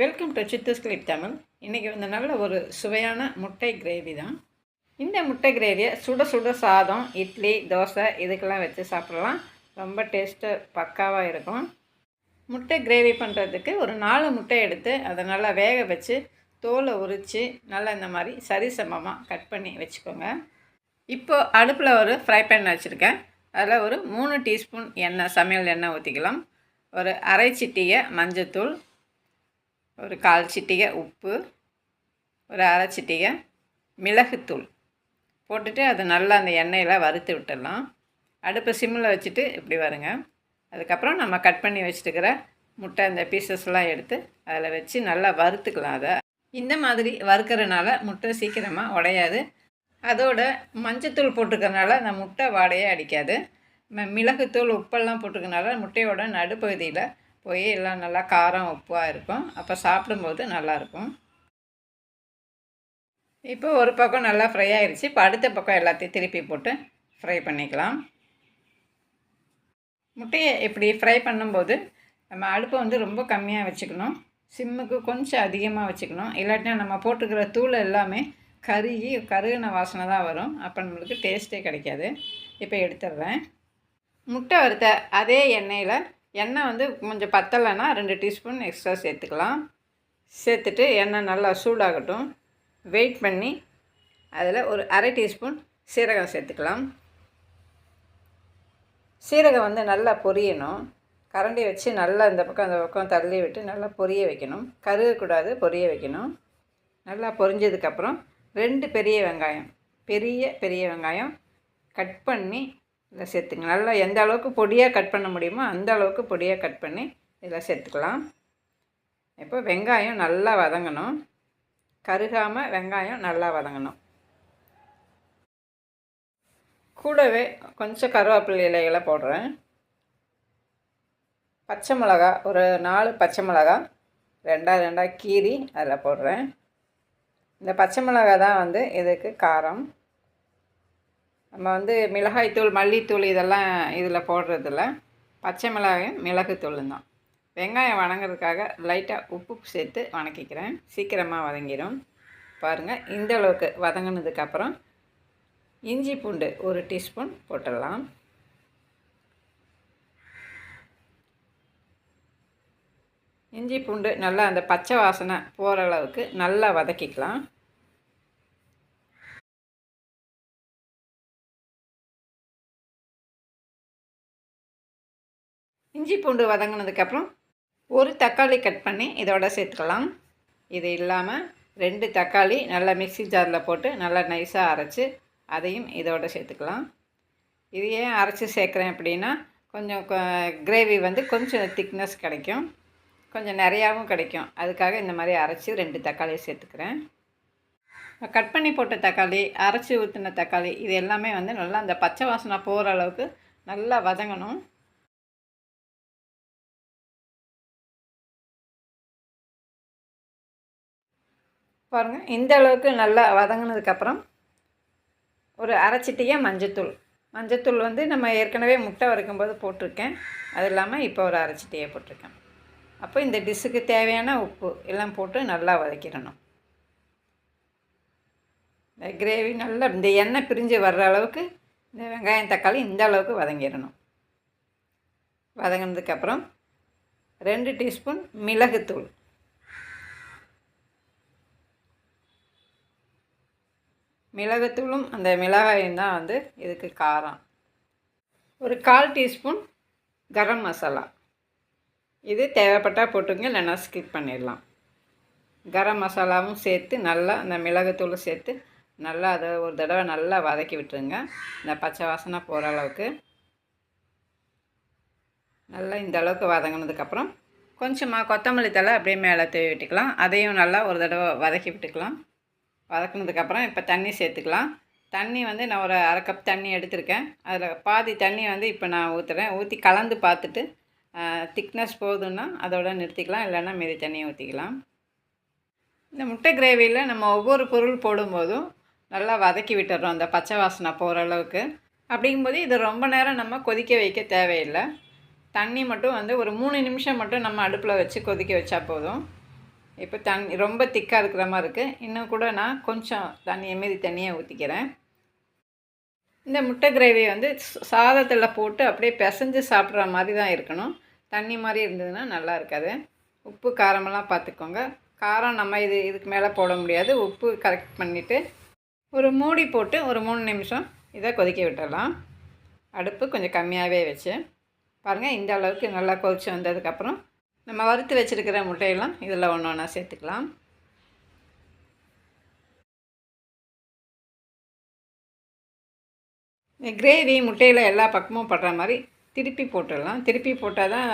Welcome to Chithus clip Tamil இன்றைக்கி வந்து நல்ல ஒரு சுவையான முட்டை கிரேவி தான். இந்த முட்டை கிரேவியை சுட சுட சாதம் இட்லி தோசை இதுக்கெல்லாம் வச்சு சாப்பிட்லாம். ரொம்ப டேஸ்ட்டு பக்காவாக இருக்கும். முட்டை கிரேவி பண்ணுறதுக்கு ஒரு நாலு முட்டை எடுத்து அதை நல்லா வேக வச்சு தோலை உரித்து நல்லா இந்த மாதிரி சரிசமமாக கட் பண்ணி வச்சுக்கோங்க. இப்போது அடுப்பில் ஒரு ஃப்ரை பேன் வச்சுருக்கேன். அதில் ஒரு மூணு டீஸ்பூன் எண்ணெய் சமையல் எண்ணெய் ஊற்றிக்கலாம் ஒரு அரை சிட்டிய மஞ்சத்தூள் ஒரு கால் சிட்டிகை உப்பு ஒரு அரை சிட்டிகை மிளகுத்தூள் போட்டுட்டு அது நல்லா அந்த எண்ணெயில் வறுத்து விட்டுடலாம். அடுப்பை சிம்மில் வச்சுட்டு இப்படி வருங்க. அதுக்கப்புறம் நம்ம கட் பண்ணி வச்சுட்டுக்கிற முட்டை அந்த பீசஸ்லாம் எடுத்து அதில் வச்சு நல்லா வறுத்துக்கலாம் அதை. இந்த மாதிரி வறுக்கிறனால முட்டை சீக்கிரமாக உடையாது. அதோட மஞ்சத்தூள் போட்டுருக்கறனால அந்த முட்டை வாடையே அடிக்காது. மிளகுத்தூள் உப்பெல்லாம் போட்டுருக்கனால முட்டையோட நடுப்பகுதியில் போய் எல்லாம் நல்லா காரம் உப்பாக இருக்கும். அப்போ சாப்பிடும்போது நல்லாயிருக்கும். இப்போ ஒரு பக்கம் நல்லா ஃப்ரை ஆயிடுச்சு இப்போ அடுத்த பக்கம் எல்லாத்தையும் திருப்பி போட்டு ஃப்ரை பண்ணிக்கலாம். முட்டையை இப்படி ஃப்ரை பண்ணும்போது நம்ம அடுப்பை வந்து ரொம்ப கம்மியாக வச்சுக்கணும். சிம்முக்கு கொஞ்சம் அதிகமாக வச்சுக்கணும். இல்லாட்டினா நம்ம போட்டுக்கிற தூள் எல்லாமே கருகி கருகின வாசனை தான் வரும். அப்போ நம்மளுக்கு டேஸ்ட்டே கிடைக்காது. இப்போ எடுத்துடுறேன். முட்டை வறுத்த அதே எண்ணெயில் எண்ணெய் வந்து கொஞ்சம் பத்தலைன்னா ரெண்டு டீஸ்பூன் எக்ஸ்ட்ரா சேர்த்துக்கலாம். சேர்த்துட்டு எண்ணெய் நல்லா சூடாகட்டும். வெயிட் பண்ணி அதில் ஒரு அரை டீஸ்பூன் சீரகம் சேர்த்துக்கலாம். சீரகம் வந்து நல்லா பொரியணும். கரண்டி வச்சு நல்லா இந்த பக்கம் அந்த பக்கம் தள்ளி விட்டு நல்லா பொரிய வைக்கணும். கருகக்கூடாது பொரிய வைக்கணும். நல்லா பொரிஞ்சதுக்கப்புறம் ரெண்டு பெரிய வெங்காயம் பெரிய பெரிய வெங்காயம் கட் பண்ணி இதில் சேர்த்துங்க நல்லா எந்த அளவுக்கு பொடியாக கட் பண்ண முடியுமோ அந்த அளவுக்கு பொடியாக கட் பண்ணி இதில் சேர்த்துக்கலாம். இப்போ வெங்காயம் நல்லா வதங்கணும். கருகாமல் வெங்காயம் நல்லா வதங்கணும். கூடவே கொஞ்சம் கருவேப்பிலை இலைகளை போடுறேன். பச்சை மிளகா ஒரு நாலு பச்சை மிளகா ரெண்டாக ரெண்டாக கீரி அதில் போடுறேன். இந்த பச்சை மிளகா தான் வந்து இதுக்கு காரம். நம்ம வந்து மிளகாய்த்தூள் மல்லித்தூள் இதெல்லாம் இதில் போடுறதில்ல பச்சை மிளகாயும் மிளகுத்தூளும் தான். வெங்காயம் வணங்குறதுக்காக லைட்டாக உப்பு சேர்த்து வணக்கிக்கிறேன். சீக்கிரமாக வதங்கிடும் பாருங்கள் இந்த அளவுக்கு வதங்கினதுக்கப்புறம் இஞ்சி பூண்டு ஒரு டீஸ்பூன் போட்டுடலாம். இஞ்சி பூண்டு நல்லா அந்த பச்சை வாசனை போகிற அளவுக்கு நல்லா வதக்கிக்கலாம். இஞ்சி பூண்டு வதங்கினதுக்கப்புறம் ஒரு தக்காளி கட் பண்ணி இதோட சேர்த்துக்கலாம். இது இல்லாமல் ரெண்டு தக்காளி நல்லா மிக்ஸி ஜாரில் போட்டு நல்லா நைஸாக அரைச்சி அதையும் இதோட சேர்த்துக்கலாம். இது ஏன் அரைச்சி சேர்க்குறேன் அப்படின்னா கொஞ்சம் கிரேவி வந்து கொஞ்சம் திக்னஸ் கிடைக்கும். கொஞ்சம் நிறையாவும் கிடைக்கும். அதுக்காக இந்த மாதிரி அரைச்சி ரெண்டு தக்காளியை சேர்த்துக்கிறேன். கட் பண்ணி போட்ட தக்காளி அரைச்சி ஊற்றின தக்காளி இது எல்லாமே வந்து நல்லா அந்த பச்சை வாசனை போகிற அளவுக்கு நல்லா வதங்கணும். பாருங்கள் இந்த அளவுக்கு நல்லா வதங்கினதுக்கப்புறம் ஒரு அரைச்சிட்டியே மஞ்சத்தூள். மஞ்சத்தூள் வந்து நம்ம ஏற்கனவே முட்டை வறுக்கும்போது போட்டிருக்கேன். அது இல்லாமல் இப்போ ஒரு அரைச்சிட்டியே போட்டிருக்கேன். அப்போ இந்த டிஷ்ஷுக்கு தேவையான உப்பு எல்லாம் போட்டு நல்லா வதக்கிடணும். இந்த கிரேவி நல்லா இந்த எண்ணெய் பிரிஞ்சு வர்ற அளவுக்கு இந்த வெங்காயம் தக்காளி இந்த அளவுக்கு வதங்கிடணும். வதங்கினதுக்கப்புறம் ரெண்டு டீஸ்பூன் மிளகுத்தூள். மிளகுத்தூளும் அந்த மிளகாயும் தான் வந்து இதுக்கு காரம். ஒரு கால் டீஸ்பூன் கரம் மசாலா. இது தேவைப்பட்டால் போட்டுங்க இல்லைன்னா ஸ்கிப் பண்ணிடலாம். கரம் மசாலாவும் சேர்த்து நல்லா அந்த மிளகுத்தூளும் சேர்த்து நல்லா அதை ஒரு தடவை நல்லா வதக்கி விட்டுருங்க. இந்த பச்சை வாசனை போகிற அளவுக்கு. நல்லா இந்த அளவுக்கு வதங்கினதுக்கப்புறம் கொஞ்சமாக கொத்தமல்லி தழை அப்படியே மேலே தூவி விட்டுக்கலாம். அதையும் நல்லா ஒரு தடவை வதக்கி விட்டுக்கலாம். வதக்குனதுக்கப்புறம் இப்போ தண்ணி சேர்த்துக்கலாம். தண்ணி வந்து நான் ஒரு அரை கப் தண்ணி எடுத்திருக்கேன். அதில் பாதி தண்ணி வந்து இப்போ நான் ஊற்றுறேன் ஊற்றி கலந்து பார்த்துட்டு திக்னஸ் போதுன்னா அதோட நிறுத்திக்கலாம். இல்லைன்னா மீதி தண்ணியை ஊற்றிக்கலாம் இந்த முட்டை கிரேவியில் நம்ம ஒவ்வொரு பொருள் போடும்போதும் நல்லா வதக்கி விட்டுறோம். அந்த பச்சை வாசனை போகிற அளவுக்கு. அப்படிங்கும்போது இது ரொம்ப நேரம் நம்ம கொதிக்க வைக்க தேவையில்லை. தண்ணி மட்டும் வந்து ஒரு மூணு நிமிஷம் மட்டும் நம்ம அடுப்பில் வச்சு கொதிக்க வச்சா போதும். இப்போ தண்ணி ரொம்ப திக்காக இருக்கிற மாதிரி இருக்குது இன்னும் கூட நான் கொஞ்சம் தண்ணியை மீறி தண்ணியை ஊற்றிக்கிறேன் இந்த முட்டை கிரேவி வந்து சாதத்தில் போட்டு அப்படியே பிசைஞ்சு சாப்பிட்ற மாதிரி தான் இருக்கணும். தண்ணி மாதிரி இருந்ததுன்னா நல்லா இருக்காது. உப்பு காரமெல்லாம் பார்த்துக்கோங்க. காரம் நம்ம இது இதுக்கு மேலே போட முடியாது. உப்பு கரெக்ட் பண்ணிவிட்டு ஒரு மூடி போட்டு ஒரு மூணு நிமிஷம் இதை கொதிக்க விட்டுடலாம் அடுப்பு கொஞ்சம் கம்மியாகவே வச்சு. பாருங்கள் இந்த அளவுக்கு நல்லா கொதிச்சு வந்ததுக்கப்புறம் நம்ம வறுத்து வச்சுருக்கிற முட்டையெல்லாம் இதில் ஒன்று ஒன்றா சேர்த்துக்கலாம். கிரேவி முட்டையில் எல்லா பக்கமும் படுற மாதிரி திருப்பி போட்டுடலாம். திருப்பி போட்டால் தான்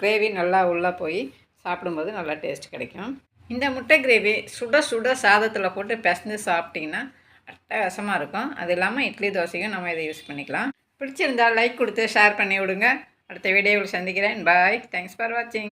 கிரேவி நல்லா உள்ளே போய் சாப்பிடும்போது நல்லா டேஸ்ட் கிடைக்கும். இந்த முட்டை கிரேவி சுட சுட சாதத்தில் போட்டு பிசைஞ்சு சாப்பிட்டிங்கன்னா அட்டகாசமாக இருக்கும். அது இல்லாமல் இட்லி தோசைக்கும் நம்ம இதை யூஸ் பண்ணிக்கலாம். பிடிச்சிருந்தால் லைக் கொடுத்து ஷேர் பண்ணி விடுங்க. அடுத்த வீடியோவில் சந்திக்கிறேன். பாய் தேங்க்ஸ் ஃபார் வாட்சிங்